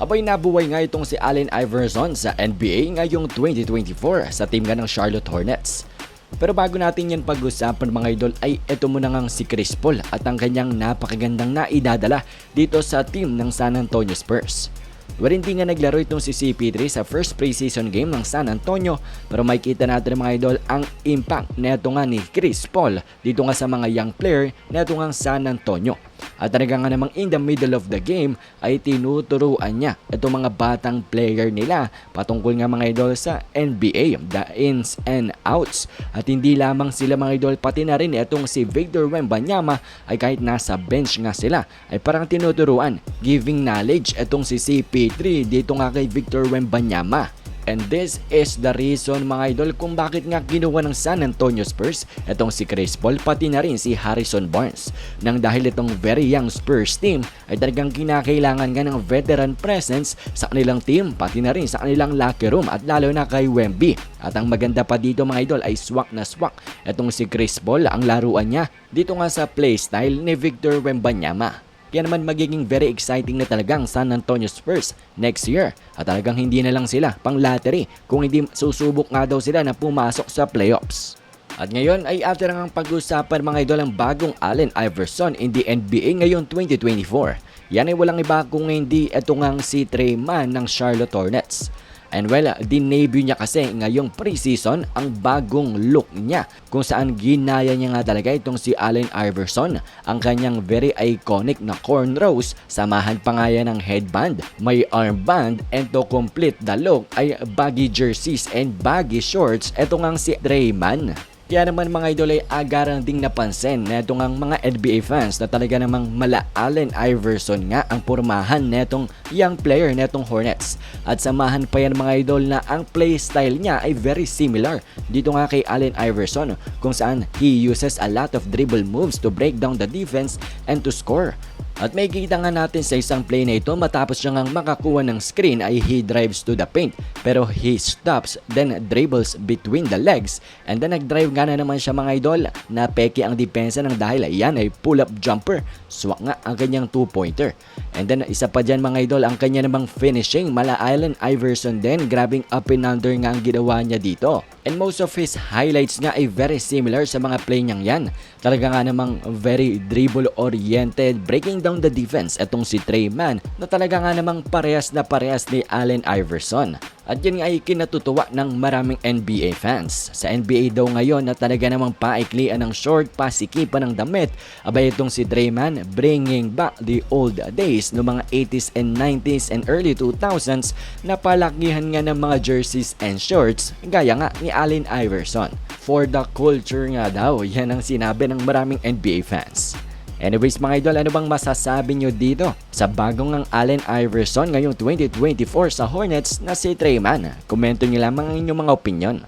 Abay nabuhay nga itong si Allen Iverson sa NBA ngayong 2024 sa team nga ng Charlotte Hornets. Pero bago natin yan pag-usapan mga idol ay eto muna ngang si Chris Paul at ang kanyang napakagandang naidadala dito sa team ng San Antonio Spurs. Wala hindi nga naglaro itong si CP3 sa first preseason game ng San Antonio pero makikita natin mga idol ang impact neto nga ni Chris Paul dito nga sa mga young player neto nga San Antonio. At talaga nga namang in the middle of the game ay tinuturuan niya itong mga batang player nila patungkol nga mga idol sa NBA, the ins and outs. At hindi lamang sila mga idol pati na rin itong si Victor Wembanyama ay kahit nasa bench nga sila ay parang tinuturuan, giving knowledge itong si CP3 dito nga kay Victor Wembanyama. And this is the reason mga idol kung bakit nga kinuha ng San Antonio Spurs itong si Chris Paul pati na rin si Harrison Barnes. Nang dahil itong very young Spurs team ay talagang kinakailangan nga ng veteran presence sa kanilang team pati na rin sa kanilang locker room at lalo na kay Wemby. At ang maganda pa dito mga idol ay swak na swak itong si Chris Paul ang laruan niya dito nga sa playstyle ni Victor Wembanyama. Kaya naman magiging very exciting na talagang San Antonio Spurs next year. At talagang hindi na lang sila pang lottery kung hindi susubok nga daw sila na pumasok sa playoffs. At ngayon ay after ang pag-usapan mga idol ang bagong Allen Iverson in the NBA ngayon 2024. Yan ay walang iba kung hindi ito ngang si Trey Mann ng Charlotte Hornets. And well, dinebut niya kasi ngayong preseason ang bagong look niya kung saan ginaya niya nga talaga itong si Allen Iverson ang kanyang very iconic na cornrows samahan pa nga yan ng headband, may armband and to complete the look ay baggy jerseys and baggy shorts eto ngang si Draymond. Kaya naman mga idol ay agarang ding napansin na itong ang mga NBA fans na talaga namang mala Allen Iverson nga ang pormahan netong young player netong Hornets. At samahan pa yan mga idol na ang play style niya ay very similar dito nga kay Allen Iverson kung saan he uses a lot of dribble moves to break down the defense and to score. At may kita nga natin sa isang play na ito matapos siya ngang makakuha ng screen ay he drives to the paint. Pero he stops then dribbles between the legs. And then nag-drive nga na naman siya mga idol. Na peke ang depensa ng dahil. Ayan ay pull-up jumper. Swak nga ang kanyang two-pointer. And then isa pa dyan mga idol ang kanya namang finishing. Mala Island Iverson din. Grabbing up and under nga ang ginawa niya dito and most of his highlights nga ay very similar sa mga play niyang yan talaga nga namang very dribble oriented breaking down the defense etong si Trey Mann na talaga nga namang parehas na parehas ni Allen Iverson. At yun nga ay kinatutuwa ng maraming NBA fans. Sa NBA daw ngayon na talaga namang paiklian ng short, pasikipan ng damit, abay itong si Draymond bringing back the old days no mga 80s and 90s and early 2000s na palakihan nga ng mga jerseys and shorts gaya nga ni Allen Iverson. For the culture nga daw, yan ang sinabi ng maraming NBA fans. Anyways mga idol, ano bang masasabi nyo dito sa bagong ang Allen Iverson ngayong 2024 sa Hornets na si Trey Mann? Komento nyo lamang ang inyong mga opinion.